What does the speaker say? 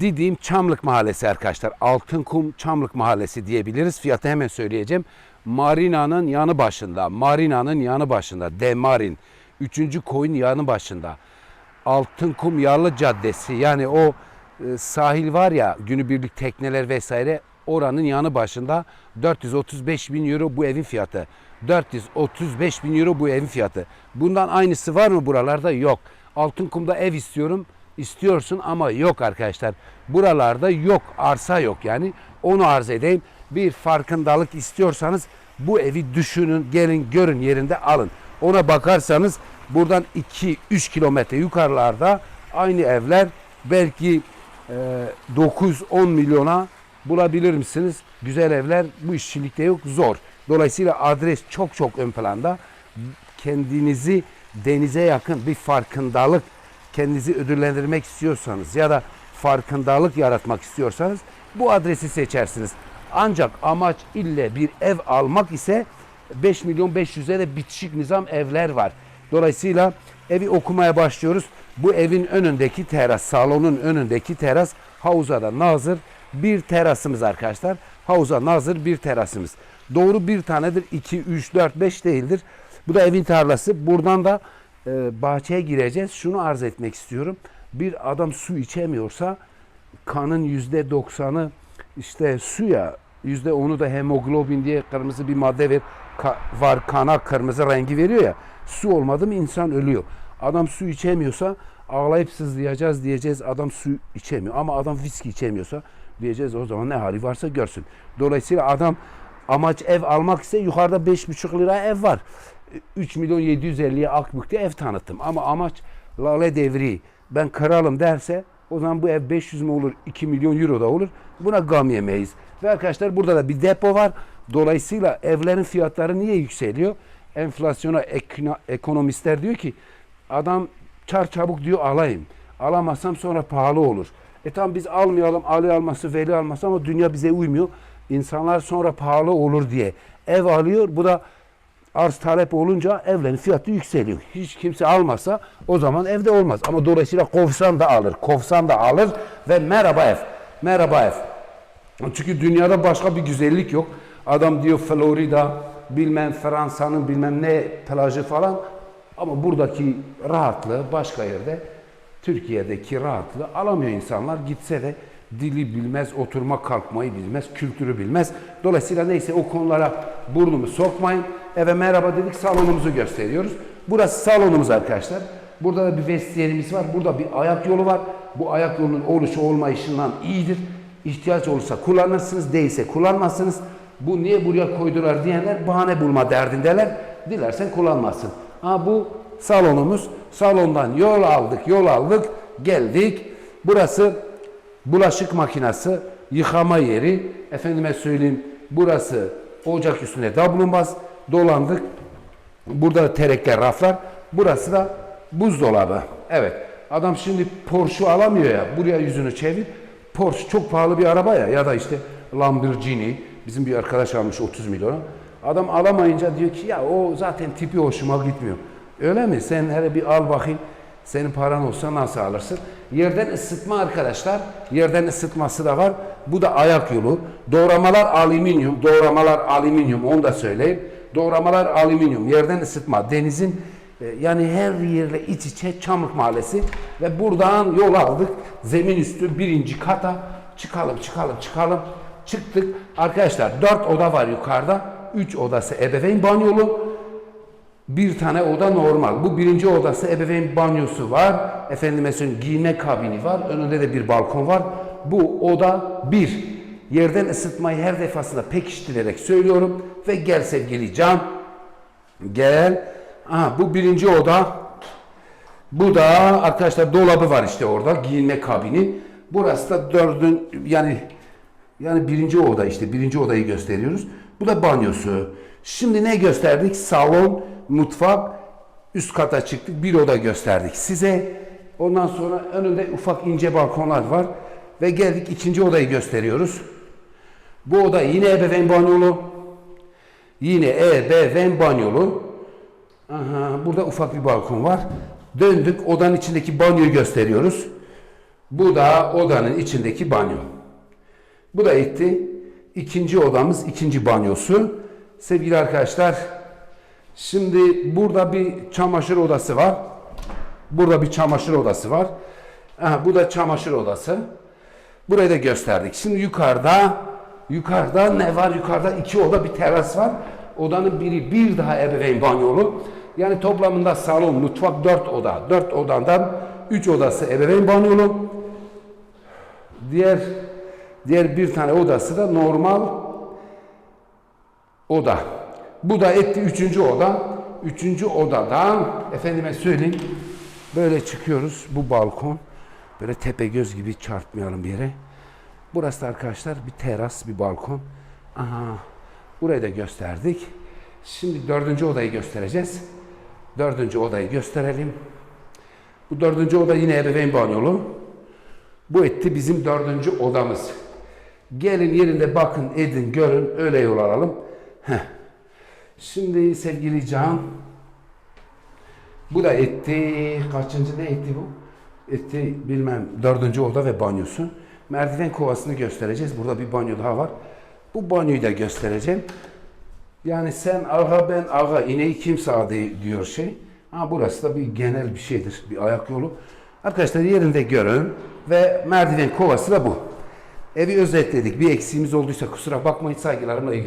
Didim Çamlık Mahallesi arkadaşlar. Altınkum Çamlık Mahallesi diyebiliriz. Fiyatı hemen söyleyeceğim. Marina'nın yanı başında. Marina'nın yanı başında. Demarin. Üçüncü koyun yanı başında. Altınkum Yarlı Caddesi. Yani o e, sahil var ya günübirlik tekneler vesaire oranın yanı başında 435 bin euro bu evin fiyatı. 435 bin euro bu evin fiyatı. Bundan aynısı var mı buralarda? Yok. Altınkum'da ev istiyorum. İstiyorsun ama yok arkadaşlar. Buralarda yok. Arsa yok yani. Onu arz edeyim. Bir farkındalık istiyorsanız bu evi düşünün, gelin, görün yerinde alın. Ona bakarsanız buradan 2-3 kilometre yukarılarda aynı evler belki e, 9-10 milyona bulabilir misiniz? Güzel evler bu işçilikte yok zor. Dolayısıyla adres çok çok ön planda. Kendinizi denize yakın bir farkındalık, kendinizi ödüllendirmek istiyorsanız ya da farkındalık yaratmak istiyorsanız bu adresi seçersiniz. Ancak amaç ille bir ev almak ise 5 milyon 500'e de bitişik nizam evler var. Dolayısıyla evi okumaya başlıyoruz. Bu evin önündeki teras, salonun önündeki teras havuza da nazır bir terasımız arkadaşlar. Havuza nazır bir terasımız. Doğru bir tanedir. 2, 3, 4, 5 değildir. Bu da evin tarlası. Buradan da e, bahçeye gireceğiz. Şunu arz etmek istiyorum. Bir adam su içemiyorsa kanın yüzde doksanı işte suya yüzde onu da hemoglobin diye kırmızı bir madde ver, ka- var kana kırmızı rengi veriyor ya su olmadı mı insan ölüyor. Adam su içemiyorsa ağlayıp sızlayacağız diyeceğiz adam su içemiyor ama adam viski içemiyorsa diyeceğiz o zaman ne hali varsa görsün. Dolayısıyla adam amaç ev almak ise yukarıda 5,5 lira ev var. 3 milyon 750'ye Akbük'te ev tanıttım ama amaç Lale Devri ben kralım derse o zaman bu ev 500 mi olur 2 milyon euro da olur. Buna gam yemeyiz. Ve arkadaşlar burada da bir depo var. Dolayısıyla evlerin fiyatları niye yükseliyor? Enflasyona ekonomistler diyor ki adam çar çabuk diyor alayım. Alamazsam sonra pahalı olur. E tamam biz almayalım, Ali alması, Veli alması ama dünya bize uymuyor. İnsanlar sonra pahalı olur diye ev alıyor. Bu da arz talep olunca evlerin fiyatı yükseliyor. Hiç kimse almasa o zaman evde olmaz. Ama dolayısıyla kovsan da alır, kovsan da alır ve merhaba ev, merhaba ev. Çünkü dünyada başka bir güzellik yok. Adam diyor Florida, bilmem Fransa'nın bilmem ne plajı falan. Ama buradaki rahatlığı başka yerde, Türkiye'deki rahatlığı alamıyor insanlar. Gitse de dili bilmez, oturma kalkmayı bilmez, kültürü bilmez. Dolayısıyla neyse o konulara burnumu sokmayın. Eve merhaba dedik, salonumuzu gösteriyoruz. Burası salonumuz arkadaşlar. Burada da bir vestiyerimiz var. Burada bir ayak yolu var. Bu ayak yolunun oluşu olmayışından iyidir. İhtiyaç olursa kullanırsınız, değilse kullanmazsınız. Bu niye buraya koydular diyenler bahane bulma derdindeler. Dilersen kullanmazsın. Ha bu salonumuz. Salondan yol aldık, yol aldık, geldik. Burası bulaşık makinesi, yıkama yeri. Efendime söyleyeyim burası ocak üstüne dablumbaz. Dolandık. Burada da terekler raflar. Burası da buzdolabı. Evet. Adam şimdi Porsche alamıyor ya. Buraya yüzünü çevir. Porsche çok pahalı bir araba ya. Ya da işte Lamborghini. Bizim bir arkadaş almış 30 milyona. Adam alamayınca diyor ki ya o zaten tipi hoşuma gitmiyor. Öyle mi? Sen hele bir al bakayım. Senin paran olsa nasıl alırsın? Yerden ısıtma arkadaşlar. Yerden ısıtması da var. Bu da ayak yolu. Doğramalar alüminyum. Doğramalar alüminyum. Onu da söyleyeyim. Doğramalar alüminyum. Yerden ısıtma. Denizin e, yani her yerle iç içe Çamlık Mahallesi. Ve buradan yol aldık. Zemin üstü birinci kata. Çıkalım çıkalım çıkalım. Çıktık. Arkadaşlar dört oda var yukarıda. Üç odası ebeveyn banyolu. Bir tane oda normal. Bu birinci odası ebeveyn banyosu var. Efendime söyleyeyim giyinme kabini var. Önünde de bir balkon var. Bu oda bir. Yerden ısıtmayı her defasında pekiştirerek söylüyorum. Ve gel sevgili Can. Gel. Aha, bu birinci oda. Bu da arkadaşlar dolabı var işte orada. Giyinme kabini. Burası da dördün yani yani birinci oda işte birinci odayı gösteriyoruz. Bu da banyosu. Şimdi ne gösterdik? Salon, mutfak, üst kata çıktık. Bir oda gösterdik size. Ondan sonra önünde ufak ince balkonlar var. Ve geldik ikinci odayı gösteriyoruz. Bu oda yine ebeveyn banyolu. Yine ebeveyn banyolu. Aha, burada ufak bir balkon var. Döndük odanın içindeki banyoyu gösteriyoruz. Bu da odanın içindeki banyo. Bu da etti. İkinci odamız, ikinci banyosu. Sevgili arkadaşlar, şimdi burada bir çamaşır odası var. Burada bir çamaşır odası var. Aha, bu da çamaşır odası. Burayı da gösterdik. Şimdi yukarıda, yukarıda ne var? Yukarıda iki oda, bir teras var. Odanın biri bir daha ebeveyn banyolu. Yani toplamında salon, mutfak dört oda. Dört odandan üç odası ebeveyn banyolu. Diğer diğer bir tane odası da normal oda. Bu da etti üçüncü oda. Üçüncü odadan efendime söyleyeyim böyle çıkıyoruz bu balkon. Böyle tepe göz gibi çarpmayalım bir yere. Burası da arkadaşlar bir teras, bir balkon. Aha, burayı da gösterdik. Şimdi dördüncü odayı göstereceğiz. Dördüncü odayı gösterelim. Bu dördüncü oda yine ebeveyn banyolu. Bu etti bizim dördüncü odamız. Gelin yerinde bakın, edin, görün, öyle yol alalım. Heh. Şimdi sevgili Can, bu da etti, kaçıncı ne etti bu? Etti bilmem dördüncü oda ve banyosu. Merdiven kovasını göstereceğiz. Burada bir banyo daha var. Bu banyoyu da göstereceğim. Yani sen ağa ben ağa ineği kim sağdı diyor şey. Ha burası da bir genel bir şeydir. Bir ayak yolu. Arkadaşlar yerinde görün ve merdiven kovası da bu. Evi özetledik. Bir eksiğimiz olduysa kusura bakmayın saygılarımla iyi.